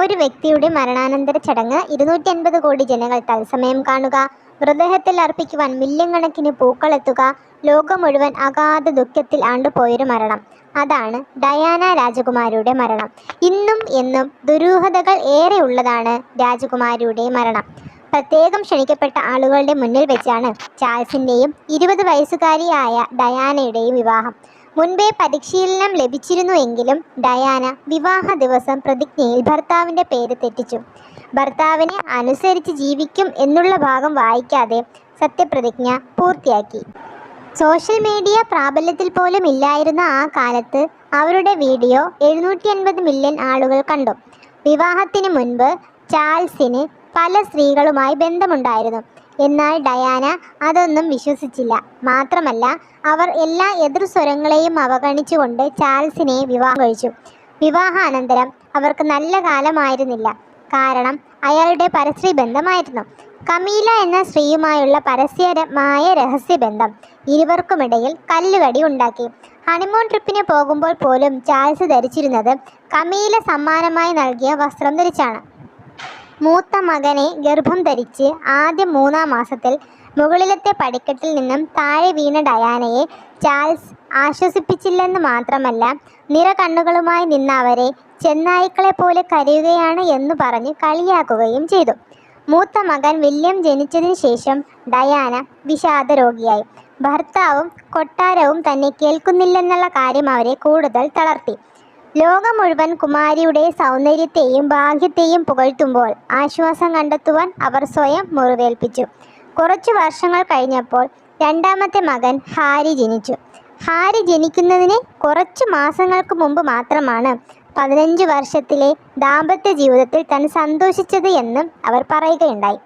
ഒരു വ്യക്തിയുടെ മരണാനന്തര ചടങ്ങ് ഇരുന്നൂറ്റി അൻപത് കോടി ജനങ്ങൾ തത്സമയം കാണുക. മൃതദേഹത്തിൽ അർപ്പിക്കുവാൻ മില്യൺ കണക്കിന് പൂക്കളെത്തുക ലോകം മുഴുവൻ അഗാധ ദുഃഖത്തിൽ ആണ്ടുപോയൊരു മരണം. അതാണ് ഡയാന രാജകുമാരിയുടെ മരണം. ഇന്നും എന്നും ദുരൂഹതകൾ ഏറെ ഉള്ളതാണ് രാജകുമാരിയുടെ മരണം. പ്രത്യേകം ക്ഷണിക്കപ്പെട്ട ആളുകളുടെ മുന്നിൽ വെച്ചാണ് ചാൾസിന്റെയും ഇരുപത് വയസ്സുകാരിയായ ഡയാനയുടെയും വിവാഹം. മുൻപേ പരിശീലനം ലഭിച്ചിരുന്നുവെങ്കിലും ഡയാന വിവാഹ ദിവസം പ്രതിജ്ഞയിൽ ഭർത്താവിന്റെ പേര് തെറ്റിച്ചു. ഭർത്താവിനെ അനുസരിച്ച് ജീവിക്കും എന്നുള്ള ഭാഗം വായിക്കാതെ സത്യപ്രതിജ്ഞ പൂർത്തിയാക്കി. സോഷ്യൽ മീഡിയ പ്രാബല്യത്തിൽ പോലും ഇല്ലായിരുന്ന ആ കാലത്ത് അവരുടെ വീഡിയോ എഴുന്നൂറ്റി അൻപത് മില്യൺ ആളുകൾ കണ്ടു. വിവാഹത്തിന് മുൻപ് ചാൾസിന് പല സ്ത്രീകളുമായി ബന്ധമുണ്ടായിരുന്നു. എന്നാൽ ഡയാന അതൊന്നും വിശ്വസിച്ചില്ല. മാത്രമല്ല അവർ എല്ലാ എതിർ സ്വരങ്ങളെയും അവഗണിച്ചുകൊണ്ട് ചാൾസിനെ വിവാഹം കഴിച്ചു. വിവാഹാനന്തരം അവർക്ക് നല്ല കാലമായിരുന്നില്ല. കാരണം അയാളുടെ പരസ്ത്രീ ബന്ധമായിരുന്നു കമീല എന്ന സ്ത്രീയുമായുള്ള പരസ്യമായ രഹസ്യബന്ധം ഇരുവർക്കുമിടയിൽ കല്ലുകടി ഉണ്ടാക്കി. ഹണിമൂൺ ട്രിപ്പിന് പോകുമ്പോൾ പോലും ചാൾസ് ധരിച്ചിരുന്നത് കമീല സമ്മാനമായി നൽകിയ വസ്ത്രം ധരിച്ചാണ്. മൂത്ത മകനെ ഗർഭം ധരിച്ച് ആദ്യ മൂന്നാം മാസത്തിൽ മുകളിലത്തെ പടിക്കെട്ടിൽ നിന്നും താഴെ വീണ ഡയാനയെ ചാൾസ് ആശ്വസിപ്പിച്ചില്ലെന്ന് മാത്രമല്ല നിറകണ്ണുകളുമായി നിന്ന അവരെ ചെന്നായ്ക്കളെ പോലെ കരയുകയാണ് എന്ന് പറഞ്ഞ് കളിയാക്കുകയും ചെയ്തു. മൂത്ത മകൻ വില്യം ജനിച്ചതിന് ശേഷം ഡയാന വിഷാദ രോഗിയായി ഭർത്താവും കൊട്ടാരവും തന്നെ കേൾക്കുന്നില്ലെന്നുള്ള കാര്യം അവരെ കൂടുതൽ തളർത്തി. ലോകം മുഴുവൻ കുമാരിയുടെ സൗന്ദര്യത്തെയും ഭാഗ്യത്തെയും പുകഴ്ത്തുമ്പോൾ ആശ്വാസം കണ്ടെത്തുവാൻ അവർ സ്വയം മുറിവേൽപ്പിച്ചു. കുറച്ചു വർഷങ്ങൾ കഴിഞ്ഞപ്പോൾ രണ്ടാമത്തെ മകൻ ഹാരി ജനിച്ചു. ഹാരി ജനിക്കുന്നതിന് കുറച്ച് മാസങ്ങൾക്ക് മുമ്പ് മാത്രമാണ് പതിനഞ്ച് വർഷത്തിലെ ദാമ്പത്യ ജീവിതത്തിൽ താൻ സന്തോഷിച്ചത് എന്നും അവർ പറയുകയുണ്ടായി.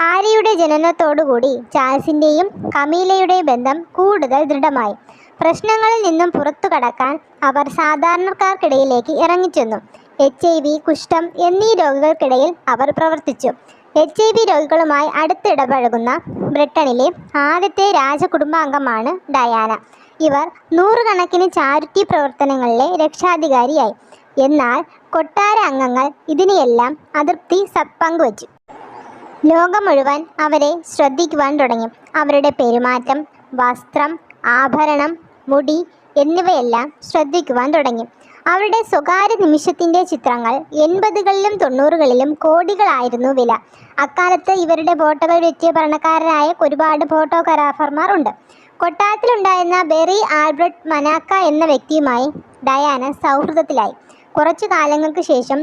ഹാരിയുടെ ജനനത്തോടുകൂടി ചാൾസിന്റെയും കമീലയുടെയും ബന്ധം കൂടുതൽ ദൃഢമായി. പ്രശ്നങ്ങളിൽ നിന്നും പുറത്തു കടക്കാൻ അവർ സാധാരണക്കാർക്കിടയിലേക്ക് ഇറങ്ങിച്ചെന്നു. എച്ച് ഐ വി കുഷ്ഠം എന്നീ രോഗികൾക്കിടയിൽ അവർ പ്രവർത്തിച്ചു. എച്ച് ഐ വി രോഗികളുമായി അടുത്തിടപഴകുന്ന ബ്രിട്ടനിലെ ആദ്യത്തെ രാജകുടുംബാംഗമാണ് ഡയാന. ഇവർ നൂറുകണക്കിന് ചാരിറ്റി പ്രവർത്തനങ്ങളിലെ രക്ഷാധികാരിയായി. എന്നാൽ കൊട്ടാര അംഗങ്ങൾ ഇതിനെയെല്ലാം അതിർത്തി സ- പങ്കുവച്ചു. ലോകം മുഴുവൻ അവരെ ശ്രദ്ധിക്കുവാൻ തുടങ്ങി. അവരുടെ പെരുമാറ്റം വസ്ത്രം ആഭരണം മുടി എന്നിവയെല്ലാം ശ്രദ്ധിക്കുവാൻ തുടങ്ങി. അവരുടെ സ്വകാര്യ നിമിഷത്തിന്റെ ചിത്രങ്ങൾ എൺപതുകളിലും തൊണ്ണൂറുകളിലും കോടികളായിരുന്നു വില. അക്കാലത്ത് ഇവരുടെ ഫോട്ടോകൾ വെറ്റിയ ഭരണക്കാരനായ ഒരുപാട് ഫോട്ടോഗ്രാഫർമാർ ഉണ്ട്. കൊട്ടാരത്തിലുണ്ടായിരുന്ന ബെറി ആൽബർട്ട് മനാക്ക എന്ന വ്യക്തിയുമായി ഡയാന സൗഹൃദത്തിലായി. കുറച്ചു കാലങ്ങൾക്ക് ശേഷം